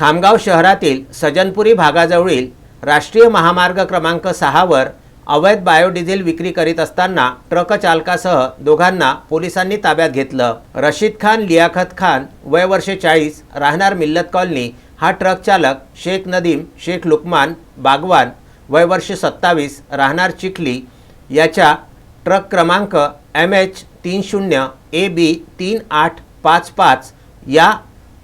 खामगाव शहरातील सजनपुरी भागाजवळील राष्ट्रीय महामार्ग क्रमांक सहावर अवैध बायोडिझेल विक्री करीत असताना ट्रक चालकासह दोघांना पोलिसांनी ताब्यात घेतलं. रशीद खान लियाखत खान वय वर्षे चाळीस राहणार मिल्लत कॉलनी हा ट्रक चालक शेख नदीम शेख लुकमान बागवान वय वर्ष सत्तावीस राहणार चिखली याच्या ट्रक क्रमांक एम एच तीन शून्य ए बी तीन आठ पाच पाच या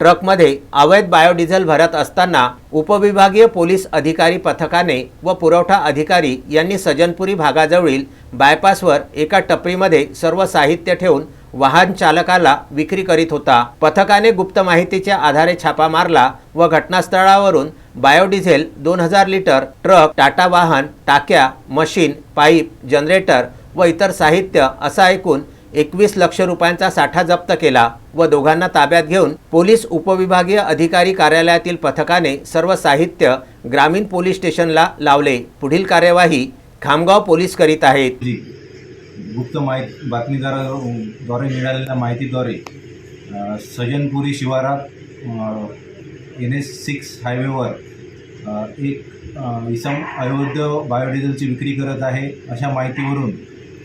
ट्रकमध्ये अवैध बायोडिझेल भरत असताना उपविभागीय पोलीस अधिकारी पथकाने व पुरवठा अधिकारी यांनी सजनपुरी भागाजवळील बायपासवर एका टपरीमध्ये सर्व साहित्य ठेवून वाहन चालकाला विक्री करीत होता. पथकाने गुप्त माहितीच्या आधारे छापा मारला व घटनास्थळावरून बायोडिझेल दोन हजार लिटर ट्रक टाटा वाहन टाक्या मशीन पाईप जनरेटर व इतर साहित्य असा ऐकून एकवीस लक्ष रुपयांचा साठा जप्त केला व दोघांना ताब्यात घेऊन पोलीस उपविभागीय अधिकारी कार्यालयातील पथकाने सर्व साहित्य ग्रामीण पोलीस स्टेशनला लावले. पुढील कार्यवाही खामगाव पोलीस करीत आहेत. जी गुप्त माहिती बातमीदाराद्वारे मिळालेल्या माहितीद्वारे सजनपुरी शिवारात एन एस सिक्स हायवेवर एक इसम अयोध्या बायोडिझेलची विक्री करत आहे अशा माहितीवरून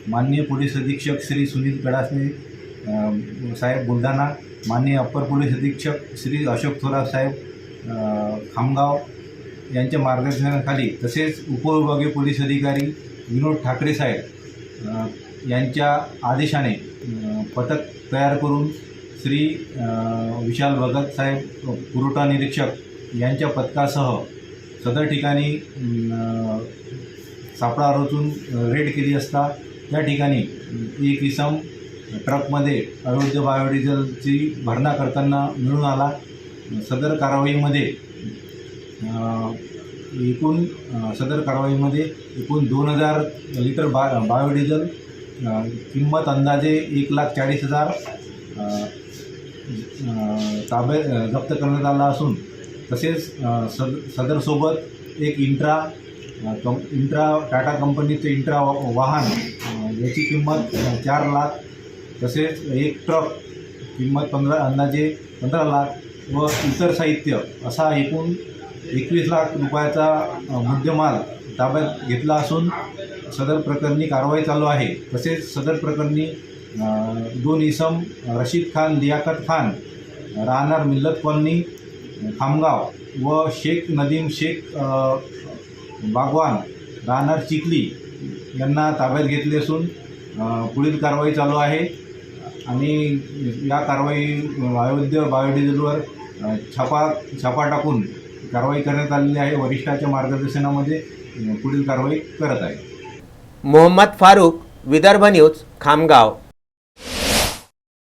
माननीय पोलीस अधीक्षक श्री सुनील कडासने साहेब बुलढाणा माननीय अप्पर पोलीस अधीक्षक श्री अशोक थोरात साहेब खामगाव यांच्या मार्गदर्शनाखाली तसेच उपविभागीय पोलीस अधिकारी विनोद ठाकरे साहेब यांच्या आदेशाने पथक तयार करून श्री विशाल भगत साहेब पुरवठा निरीक्षक यांच्या पथकासह सदर ठिकाणी सापळा रचून रेड केली असता त्या ठिकाणी एक इसम ट्रकमध्ये अयोध्य बायोडिझेलची भरणा करताना मिळून आला. सदर कारवाईमध्ये एकूण सदर कारवाईमध्ये एकूण दोन हजार लिटर बा बायोडिझेल किंमत अंदाजे एक लाख चाळीस हजार अ, ताब्या जप्त करण्यात आला असून तसेच सद सदरसोबत एक इंट्रा कं इंट्रा टाटा कंपनीचं इंट्रा वाहन याची किंमत चार लाख तसेच एक ट्रक किंमत पंधरा अंदाजे पंधरा लाख व इतर साहित्य असा एकूण एकवीस लाख रुपयाचा मुद्देमाल ताब्यात घेतला असून सदर प्रकरणी कारवाई चालू आहे. तसेच सदर प्रकरणी दोन इसम रशीद खान लियाकत खान राहणार मिल्लत कॉलनी खामगाव व शेख नदीम शेख बागवान राहणार चिखली यांना ताब्यात घेतले असून पुढील कारवाई चालू आहे. आणि या कारवाई अयोध्य बायोडिझेलवर छापा छापा टाकून कारवाई करण्यात आलेली आहे. वरिष्ठाच्या मार्गदर्शनामध्ये पुढील कारवाई करत आहे. मोहम्मद फारूक विदर्भ न्यूज खामगाव.